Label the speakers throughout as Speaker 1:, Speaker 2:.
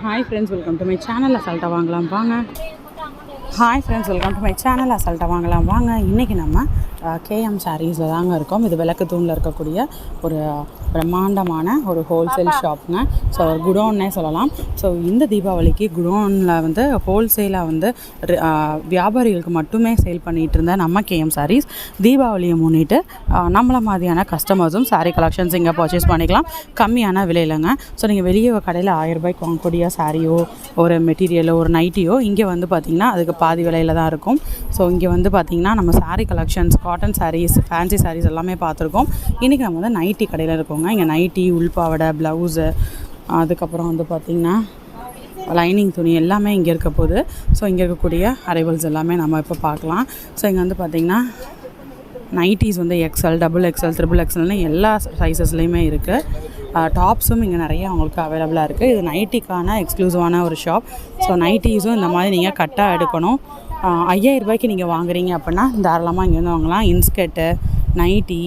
Speaker 1: Hi friends welcome to my channel அசால்ட்டாக வாங்கலாம். வாங்க. Hi friends welcome to my channel அசால்ட்டாக வாங்கலாம். வாங்க இன்றைக்கி நம்ம கேஎம் சாரீஸில் தாங்க இருக்கோம். இது விளக்கு தூணில் இருக்கக்கூடிய ஒரு பிரம்மாண்டமான ஒரு ஹோல்சேல் ஷாப்புங்க ஸோ ஒரு குடோன்னே சொல்லலாம். ஸோ இந்த தீபாவளிக்கு குடோனில் வந்து ஹோல்சேலாக வந்து வியாபாரிகளுக்கு மட்டுமே சேல் பண்ணிகிட்டு இருந்த நம்ம கேஎம் சாரீஸ் தீபாவளியை முன்னிட்டு நம்மள மாதிரியான கஸ்டமர்ஸும் சாரீ கலெக்ஷன்ஸ் இங்கே பர்ச்சேஸ் பண்ணிக்கலாம். கம்மியான விலையிலங்க. ஸோ நீங்கள் வெளியே கடையில் ஆயிரம் ரூபாய்க்கு வாங்கக்கூடிய சாரியோ ஒரு மெட்டீரியலோ ஒரு நைட்டியோ இங்கே வந்து பார்த்திங்கன்னா அதுக்கு பாதி விலையில் தான் இருக்கும். ஸோ இங்கே வந்து பார்த்திங்கன்னா நம்ம sari collections cotton saris fancy saris எல்லாமே பார்த்துருக்கோம் இன்றைக்கி நம்ம வந்து நைட்டி கடையில் இருக்கோங்க. இங்கே நைட்டி உள்பாவடை ப்ளவுஸு அதுக்கப்புறம் வந்து பார்த்திங்கன்னா லைனிங் துணி எல்லாமே இங்கே இருக்க போகுது. ஸோ இங்கே இருக்கக்கூடிய அரைவல்ஸ் எல்லாமே நம்ம இப்போ பார்க்கலாம் ஸோ இங்கே வந்து பார்த்திங்கன்னா நைட்டிஸ் வந்து எக்ஸ்எல் டபுள் எக்ஸ்எல் ட்ரிபிள் எக்ஸல்னு எல்லா சைஸஸ்லேயுமே இருக்குது டாப்ஸும் இங்கே நிறைய அவங்களுக்கு அவைலபிளாக இருக்குது இது நைட்டிக்கான எக்ஸ்க்ளூசிவான ஒரு ஷாப் ஸோ நைட்டிஸும் இந்த மாதிரி நீங்கள் கட்டாக எடுக்கணும். ஐயாயிரம் ரூபாய்க்கு நீங்கள் வாங்குறீங்க அப்படின்னா தாராளமாக இங்கே வந்து வாங்கலாம். இன்ஸ்கர்ட்டு நைட்டி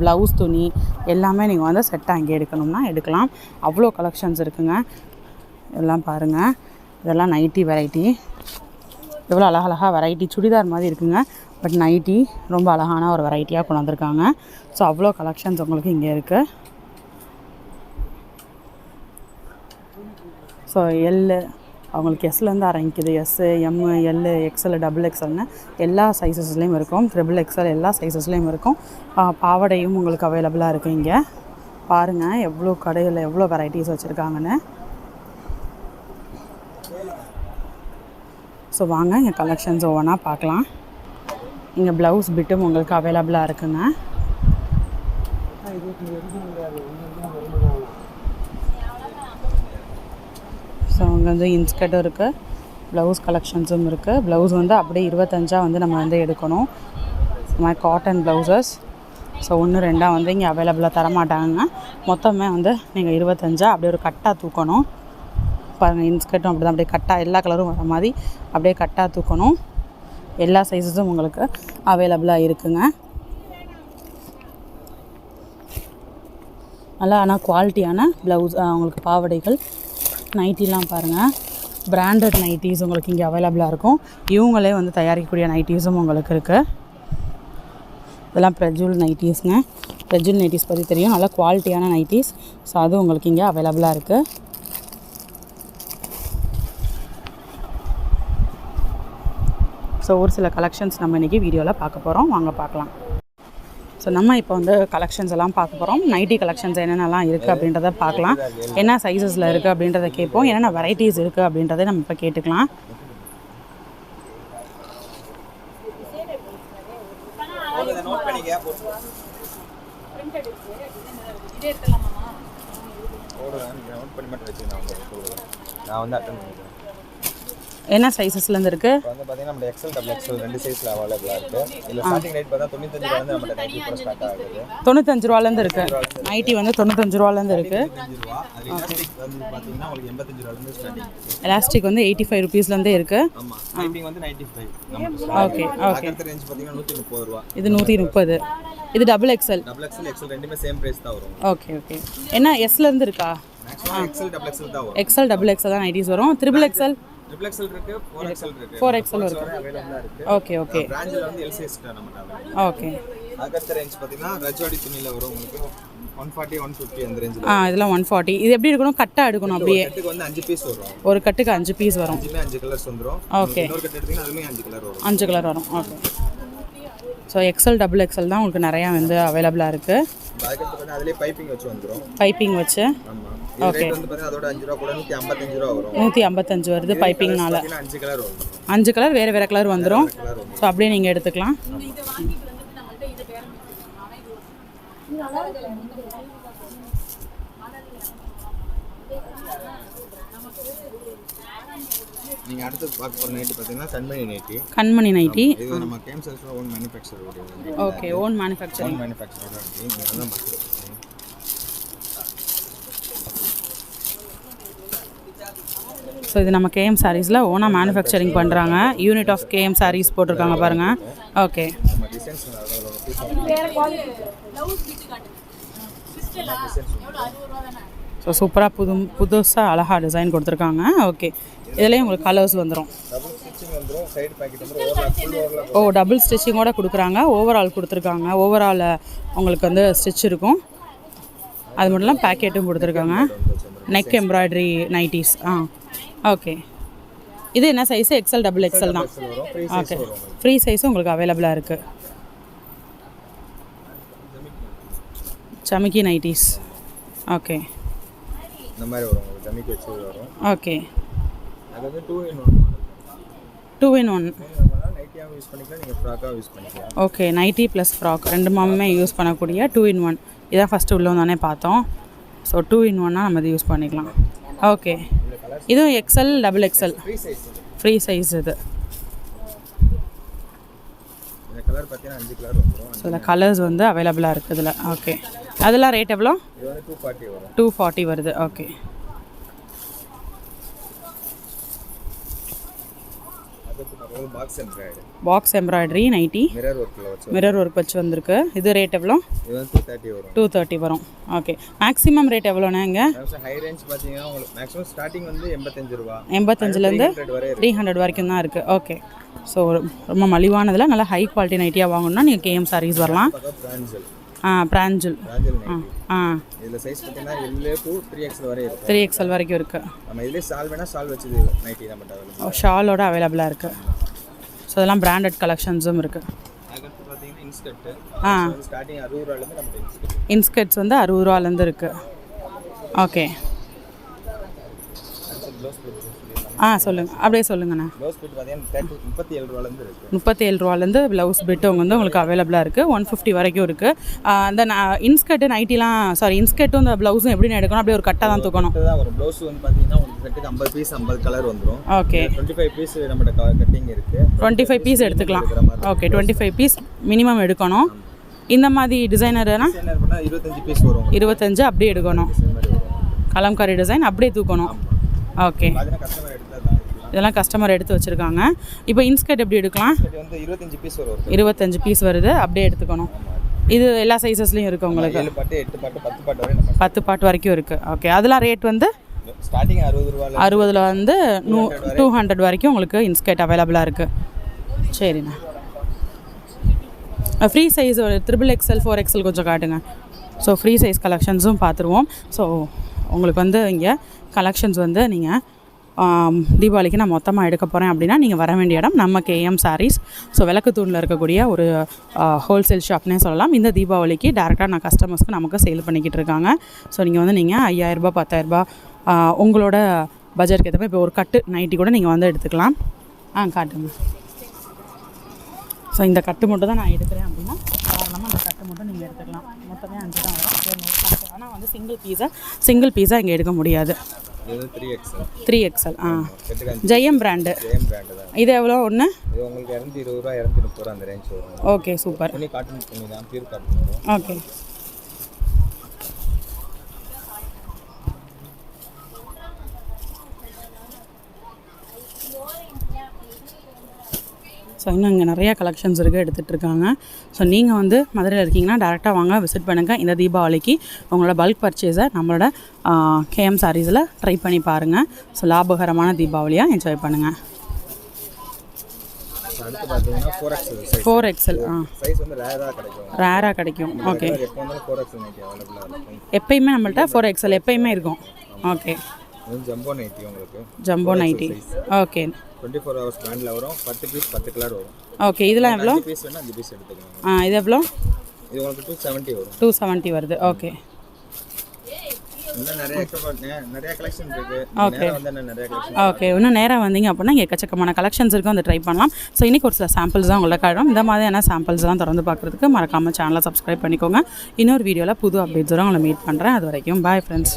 Speaker 1: ப்ளவுஸ் துணி எல்லாமே நீங்கள் வந்து செட்டாக இங்கே எடுக்கணும்னா எடுக்கலாம். அவ்வளோ கலெக்ஷன்ஸ் இருக்குங்க. இதெல்லாம் பாருங்கள் இதெல்லாம் நைட்டி வெரைட்டி எவ்வளோ அழகழகாக வெரைட்டி சுடிதார் மாதிரி இருக்குங்க. பட் நைட்டி ரொம்ப அழகான ஒரு வெரைட்டியாக கொண்டு வந்திருக்காங்க. ஸோ அவ்வளோ கலெக்ஷன்ஸ் உங்களுக்கு இங்கே இருக்குது ஸோ எல்லு அவங்களுக்கு எஸ்லேருந்து ஆரம்பிக்குது. S M L XL double எக்ஸல்னு எல்லா சைஸஸ்லேயும் இருக்கும். ட்ரிபிள் எக்ஸ்எல் எல்லா சைஸஸ்லேயும் இருக்கும். பாவடையும் பாவாடையும் உங்களுக்கு அவைலபிளாக இருக்குது இங்கே. பாருங்கள் எவ்வளோ கடையில் எவ்வளோ வெரைட்டிஸ் வச்சுருக்காங்கன்னு. ஸோ வாங்க இங்கே கலெக்ஷன்ஸ் ஒவ்வொன்றா பார்க்கலாம். இங்கே ப்ளவுஸ் பிட்டும் உங்களுக்கு அவைலபிளாக இருக்குங்க. வந்து இன்ஸ்கர்ட்டும் இருக்குது ப்ளவுஸ் கலெக்ஷன்ஸும் இருக்குது ப்ளவுஸ் வந்து அப்படியே இருபத்தஞ்சா வந்து நம்ம வந்து எடுக்கணும். மாதிரி காட்டன் ப்ளவுசஸ் ஸோ ஒன்று ரெண்டாக வந்து இங்கே அவைலபிளாக தரமாட்டாங்க. மொத்தமே வந்து நீங்கள் இருபத்தஞ்சா அப்படியே ஒரு கட்டாக தூக்கணும். பாருங்கள் இன்ஸ்கர்ட்டும் அப்படி தான் அப்படியே கட்டாக எல்லா கலரும் வர மாதிரி அப்படியே கட்டாக தூக்கணும். எல்லா சைஸஸும் உங்களுக்கு அவைலபிளாக இருக்குங்க. நல்லா ஆனால் குவாலிட்டியான ப்ளவுஸ் உங்களுக்கு பாவாடைகள் நைட்டிலாம் பாருங்கள் பிராண்டட் நைட்டிஸ் உங்களுக்கு இங்கே அவைலபிளாக இருக்கும். இவங்களே வந்து தயாரிக்கக்கூடிய நைட்டிஸும் உங்களுக்கு இருக்குது இதெல்லாம் ப்ரெஜுல் நைட்டிஸ்ங்க ப்ரெஜுல் நைட்டிஸ் பற்றி தெரியும். நல்லா குவாலிட்டியான நைட்டிஸ் ஸோ அதுவும் உங்களுக்கு இங்கே அவைலபிளாக இருக்குது ஸோ ஒரு சில கலெக்ஷன்ஸ் நம்ம இன்றைக்கி வீடியோவில் பார்க்க போகிறோம் வாங்க பார்க்கலாம். ஸோ நம்ம இப்போ வந்து கலெக்ஷன்ஸ் எல்லாம் பார்க்க போகிறோம் நைட்டி கலெக்ஷன்ஸ் என்னென்னலாம் இருக்குது அப்படின்றத பார்க்கலாம். என்ன சைஸஸில் இருக்குது அப்படின்றத கேட்போம். என்னென்ன வெரைட்டிஸ் இருக்குது அப்படின்றத நம்ம இப்போ கேட்டுக்கலாம்.
Speaker 2: நான் வந்து அட்டன் பண்ணிக்கிறேன்.
Speaker 1: என்ன சைஸஸ்லேருந்து இருக்குது
Speaker 2: வந்து பார்த்தீங்கன்னா நம்ம எக்ஸல் டபுள் எக்ஸல் ரெண்டு சைஸில் அவைலபிளாக இருக்குது இதில் ஸ்டார்டிங் ரேட் பார்த்தா தொண்ணூத்தஞ்சு ரூபா நம்ம நைட்டி கூட ஸ்டார்ட் ஆகுது.
Speaker 1: தொண்ணூத்தஞ்சு ரூபாலேருந்து இருக்குது நைட்டி வந்து தொண்ணூத்தஞ்சு ரூபாலேருந்து இருக்குது
Speaker 2: எலாஸ்டிக் வந்து
Speaker 1: எயிட்டி ஃபைவ் ருபீஸ்லேருந்தே இருக்குது ஓகே ஓகே இது நூற்றி முப்பது. இது double XL
Speaker 2: double XL XL ரெண்டுமே சேம் ப்ரைஸ் தான் வரும்.
Speaker 1: ஓகே ஓகே என்ன எஸ்லேருந்து இருக்கா?
Speaker 2: மேக்ஸிமம் எக்ஸல் டபுள் எக்ஸல் தான் வரும்.
Speaker 1: எக்ஸல் டபுள் எக்ஸல் தான் நைட்டிஸ் வரும். த்ரிபிள் எக்ஸல்
Speaker 2: ட்ரிபிள் எக்ஸல்
Speaker 1: இருக்கு. ஓகே ஓகே
Speaker 2: பிராஞ்சில் வந்து எல் சைஸ் நம்ம available.
Speaker 1: ஓகே
Speaker 2: ரேஞ்ச் துணியில் வரும் உங்களுக்கு அந்த ரேஞ்சில்
Speaker 1: ஆ இதெல்லாம் ஒன் ஃபார்ட்டி இது எப்படி இருக்கணும் கட்டாக எடுக்கணும் அப்படியே.
Speaker 2: கட்டுக்கு வந்து அஞ்சு பீஸ் வரும்.
Speaker 1: ஒரு கட்டுக்கு அஞ்சு பீஸ் வரும்.
Speaker 2: கலர்ஸ் வந்துடும்
Speaker 1: ஓகே
Speaker 2: இன்னொரு கட்டு எடுத்தீங்கன்னா வரும்.
Speaker 1: கலர் வரும். Okay so XL double XL தான் உங்களுக்கு நிறையா வந்து அவைலபிளாக இருக்குது
Speaker 2: அதுக்கடுத்து பார்த்தீங்கன்னா அதுலேயே பைப்பிங் வச்சு
Speaker 1: பைப்பிங்
Speaker 2: அதோட அஞ்சு ரூபா கூட நூற்றி ஐம்பத்தஞ்சு ரூபா வரும்.
Speaker 1: நூற்றி ஐம்பத்தஞ்சு வருது பைப்பிங்னால
Speaker 2: அஞ்சு கலர் வரும்.
Speaker 1: அஞ்சு கலர் வேறு வேறு கலர் வந்துடும் ஸோ அப்படியே நீங்கள் எடுத்துக்கலாம்.
Speaker 2: நீங்கள் அடுத்து பார்க்க போகிற நைட்டி பார்த்தீங்கன்னா கண்மணி நைட்டி
Speaker 1: கண்மணி நைட்டி
Speaker 2: இது நம்ம கேம்சல்ஸில் own manufacture own
Speaker 1: okay own manufacturing
Speaker 2: மேனுஃபேக்சரோட nighty நீங்கள் அதான் பார்த்துருக்கீங்க
Speaker 1: ஸோ இது நம்ம கேஎம் சாரீஸில் ஓனாக மேனுஃபேக்சரிங் பண்ணுறாங்க யூனிட் ஆஃப் கேஎம் சாரீஸ் போட்டிருக்காங்க பாருங்கள் ஓகே ஸோ சூப்பராக புது புதுசாக அழகாக டிசைன் கொடுத்துருக்காங்க. ஓகே இதுலேயும் உங்களுக்கு கலர்ஸ் வந்துடும் ஓ டபுள் ஸ்டிச்சிங்கோட கொடுக்குறாங்க. ஓவரால் கொடுத்துருக்காங்க. ஓவரால் உங்களுக்கு வந்து ஸ்டிச் இருக்கும். அது மட்டும் இல்லாமல் பேக்கெட்டும் கொடுத்துருக்காங்க. நெக் எம்ப்ராய்டரி நைட்டிஸ் ஆ ஓகே இது என்ன சைஸ் எக்ஸல் டபுள் எக்ஸல் தான். ஓகே ஃப்ரீ சைஸும் உங்களுக்கு அவைலபிளாக இருக்குது சமிக்கி nighties okay okay
Speaker 2: two in one
Speaker 1: two in one
Speaker 2: நைட்டியாகவும் use பண்ணிக்கலாம் நீங்கள் ஃப்ராக்காகவும் யூஸ் பண்ணிக்கலாம்.
Speaker 1: ஓகே நைட்டி ப்ளஸ் ஃப்ராக் ரெண்டு மாமே யூஸ் பண்ணக்கூடிய டூ இன் ஒன் இதான் ஃபஸ்ட்டு உள்ளவங்க தானே பார்த்தோம். ஸோ டூ இன் ஒன்னாக நம்ம இது யூஸ் பண்ணிக்கலாம். ஓகே இதுவும் XL double XL
Speaker 2: free size
Speaker 1: இது.
Speaker 2: இந்த
Speaker 1: ஸோ இதில் கலர்ஸ் வந்து அவைலபிளாக இருக்குது இதில். ஓகே அதெல்லாம் ரேட் எவ்வளோ?
Speaker 2: டூ ஃபார்ட்டி
Speaker 1: வருது. ஓகே
Speaker 2: அதுக்கு நம்ம box embroid
Speaker 1: box embroidery nighty
Speaker 2: mirror
Speaker 1: work வச்சு வந்திருக்கு. இது ரேட் எவ்வளோ?
Speaker 2: டூ தேர்ட்டி வரும்.
Speaker 1: ஓகே மேக்ஸிமம் ரேட் எவ்வளோண்ணே இங்கே?
Speaker 2: ஹை ரேஞ்ச் பார்த்தீங்கன்னா உங்களுக்கு மேக்ஸிமம் ஸ்டார்டிங் வந்து எண்பத்தஞ்சு ரூபா.
Speaker 1: எண்பத்தஞ்சிலேருந்து த்ரீ ஹண்ட்ரட் வரைக்கும் தான் இருக்குது ஓகே ஸோ ரொம்ப மலிவானதில் நல்லா ஹை குவாலிட்டி நைட்டியாக வாங்கணும்னா நீங்கள் கேஎம் சாரீஸ் வரலாம்.
Speaker 2: பிராஞ்சல்.
Speaker 1: ஆ பிராஞ்சல் ஆ.
Speaker 2: இதில் சைஸ் பார்த்தீங்கன்னா எல்லே டூ த்ரீ எக்ஸல் வரை இருக்கும்.
Speaker 1: த்ரீ எக்ஸல் வரைக்கும் இருக்குது
Speaker 2: நம்ம இதுலேயே சால் வேணால் சால் வச்சது நைட்டி நம்ம அவைலபிள்
Speaker 1: ஷாலோட அவைலபிளாக இருக்குது ஸோ இதெல்லாம் பிராண்டட் கலெக்ஷன்ஸும்
Speaker 2: இன்ஸ்கர்ட்டு.
Speaker 1: ஆ.
Speaker 2: ஸ்டார்டிங் அறுபது ரூபாலேருந்து நம்ம இன்ஸ்கர்ட்
Speaker 1: இன்ஸ்கர்ட்ஸ் வந்து அறுபது ரூபாலேருந்து இருக்குது ஓகே ஆ சொல்லுங்கள் அப்படியே சொல்லுங்கண்ணே.
Speaker 2: ப்ளவுஸ் பிட் பார்த்தீங்கன்னா முப்பத்தி ஏழு ரூபாலேருந்து இருக்குது
Speaker 1: முப்பத்தி ஏழு ரூபாலேருந்து ப்ளவுஸ் பிட்டு வந்து உங்களுக்கு அவைலபிளாக இருக்குது ஒன் ஃபிஃப்டி வரைக்கும் இருக்குது அந்த இன்ஸ்கர்ட்டு நைட்டிலாம் சாரி இன்ஸ்கர்ட்டும் இந்த ப்ளவுஸும் எப்படி எடுக்கணும்? அப்படியே ஒரு கட்டாக தான் தூக்கணும்.
Speaker 2: தான் வரும். ப்ளவுஸ் வந்து பார்த்தீங்கன்னா உங்களுக்கு ஐம்பது பீஸ் ஐம்பது கலர் வந்துடும்
Speaker 1: ஓகே
Speaker 2: டுவெண்ட்டி ஃபைவ் பீஸ் நம்மகிட்ட கட்டிங் இருக்குது
Speaker 1: டுவெண்ட்டி ஃபைவ் பீஸ் எடுத்துக்கலாம். Okay twenty five piece minimum எடுக்கணும். இந்த மாதிரி டிசைனர்னா
Speaker 2: இருபத்தஞ்சு பீஸ் வரும்
Speaker 1: இருபத்தஞ்சு அப்படியே எடுக்கணும். கலம்காரி டிசைன் அப்படியே தூக்கணும். ஓகே இதெல்லாம் கஸ்டமர் எடுத்து வச்சுருக்காங்க. இப்போ இன்ஸ்கர்ட் எப்படி எடுக்கலாம்?
Speaker 2: இருபத்தஞ்சு பீஸ் வரும்.
Speaker 1: இருபத்தஞ்சு பீஸ் வருது. அப்படியே எடுத்துக்கணும். இது எல்லா சைஸஸ்லையும் இருக்குது உங்களுக்கு?
Speaker 2: பத்து பாட்டு
Speaker 1: வரைக்கும் இருக்குது ஓகே அதெல்லாம் ரேட் வந்து?
Speaker 2: ஸ்டார்டிங் அறுபது ரூபாயில்
Speaker 1: அறுபதில் வந்து நூ டூ ஹண்ட்ரட் வரைக்கும் உங்களுக்கு இன்ஸ்கர்ட் அவைலபிளாக இருக்குது சரிண்ணா. ஃப்ரீ சைஸ் ஒரு த்ரிபிள் எக்ஸ்எல் ஃபோர் எக்ஸ்எல் கொஞ்சம் காட்டுங்க. ஸோ ஃப்ரீ சைஸ் கலெக்ஷன்ஸும் பார்த்துருவோம். ஸோ உங்களுக்கு வந்து இங்கே கலெக்ஷன்ஸ் வந்து நீங்கள் தீபாவளிக்கு நான் மொத்தமாக எடுக்க போகிறேன் அப்படின்னா நீங்கள் வர வேண்டிய இடம் நம்ம கேஎம் சாரீஸ் ஸோ விளக்குத்தூணில் இருக்கக்கூடிய ஒரு ஹோல்சேல் ஷாப்னே சொல்லலாம். இந்த தீபாவளிக்கு டேரெக்டாக நான் கஸ்டமர்ஸ்க்கு நமக்கு சேல் பண்ணிக்கிட்டு இருக்காங்க. ஸோ நீங்கள் வந்து நீங்கள் ஐயாயிரரூபா பத்தாயிரரூபா உங்களோட பட்ஜெட்க்கு ஏற்ற மாதிரி இப்போ ஒரு கட்டு நைட்டி கூட நீங்கள் வந்து எடுத்துக்கலாம். ஆ காட்டுங்க. ஸோ இந்த கட்டு மட்டும் தான் நான் எடுக்கிறேன் அப்படின்னா தாராளமாக அந்த கட்டு மட்டும் நீங்கள் எடுத்துக்கலாம். மொத்தமே அஞ்சு தான் வரும். ஆனால் வந்து சிங்கிள் பீஸாக சிங்கிள் பீஸாக இங்கே எடுக்க முடியாது.
Speaker 2: த்ரீ எக்ஸல்
Speaker 1: எக்ஸல் ஆ. ஜெயம் பிராண்டு இது எவ்வளோ ஒன்று
Speaker 2: இது உங்களுக்கு இரநூத்தி இருபது ரூபா இரநூத்தி முப்பது ரூபா அந்த ரேஞ்ச் வரும்
Speaker 1: ஓகே சூப்பர்
Speaker 2: துணி காட்டன் துணி தான் பியூர் காட்டன் வரும்
Speaker 1: ஓகே ஸோ இன்னும் இங்கே நிறைய கலெக்ஷன்ஸ் இருக்குது எடுத்துகிட்டு இருக்காங்க ஸோ நீங்கள் வந்து மதுரையில் இருக்கீங்கன்னா டேரெக்டாக வாங்க விசிட் பண்ணுங்கள் இந்த தீபாவளிக்கு உங்களோட பல்க் பர்ச்சேஸை நம்மளோட கேஎம் சாரீஸில் ட்ரை பண்ணி பாருங்கள் ஸோ லாபகரமான தீபாவளியாக என்ஜாய் பண்ணுங்கள்
Speaker 2: ஃபோர் எக்ஸல்
Speaker 1: ஆ.
Speaker 2: ரேராக கிடைக்கும்.
Speaker 1: ஓகே எப்பயுமே நம்மள்ட்ட ஃபோர் எக்ஸல் எப்பயுமே இருக்கும். Okay
Speaker 2: jumbo nighty
Speaker 1: okay
Speaker 2: twenty four hours பிராண்டில் வரும். பத்து பீஸ் பத்து கலர் வரும்.
Speaker 1: ஓகே இதெல்லாம் எவ்வளோ?
Speaker 2: பீஸ் வேணால் அஞ்சு பீஸ் எடுத்துக்கலாம்
Speaker 1: ஆ இது எவ்வளோ?
Speaker 2: இது உங்களுக்கு டூ செவன்ட்டி வரும்.
Speaker 1: டூ செவன்ட்டி வருது. ஓகே ஓகே இன்னும் நேராக வந்தீங்க அப்படின்னா எக்கச்சக்கமான கலெக்ஷன்ஸ் இருக்கும் ட்ரை பண்ணலாம். ஸோ இன்றைக்கி ஒரு சில சாம்பிள்ஸ் தான் உங்களை காட்டும் இந்த மாதிரியான சாம்பிள்ஸ்லாம் திறந்து பார்க்குறதுக்கு மறக்காமல் சேனலை சப்ஸ்கிரைப் பண்ணிக்கோங்க. இன்னொரு வீடியோவில் புது அப்டேட்ஸோட உங்களை மீட் பண்ணுறேன் அது வரைக்கும் பாய் ஃப்ரெண்ட்ஸ்